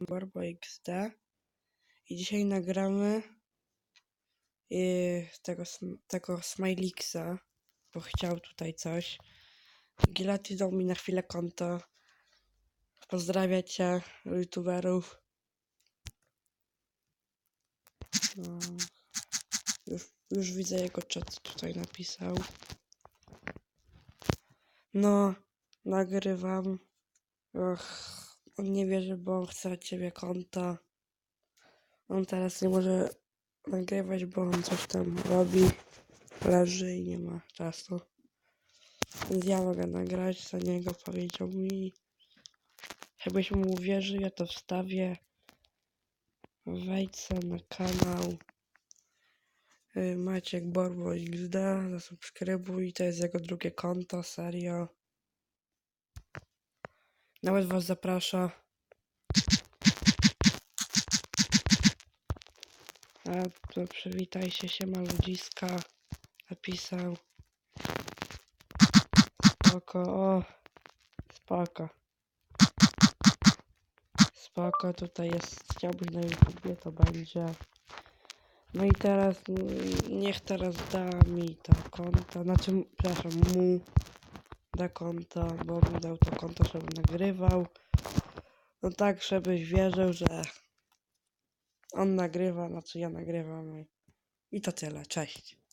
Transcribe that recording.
Barbo XD i dzisiaj nagramy yy, tego, tego bo chciał tutaj coś. Gilati dał mi na chwilę konto. Pozdrawiam cię, youtuberów. No, już, już widzę jego czat tutaj napisał. No, nagrywam. On nie wierzy, bo on chce od ciebie konta. On teraz nie może nagrywać, bo on coś tam robi. Leży i nie ma czasu. Więc ja mogę nagrać za niego, powiedział mi. Jakbyś mu uwierzył, ja to wstawię. Wejdź se na kanał y, Maciek Borbo XD, zasubskrybuj, to jest jego drugie konto, serio. Nawet was zaprasza. A to przywitaj się, siema ludziska. Napisał. Spoko, o. Spoko. Spoko, tutaj jest, chciałbyś na YouTubie, to będzie. No i teraz, niech teraz da mi to konto, znaczy, przepraszam, mu da konto, bo mu dał to konto, żeby nagrywał. No tak, żebyś wierzył, że on nagrywa, znaczy ja nagrywam. I to tyle, cześć.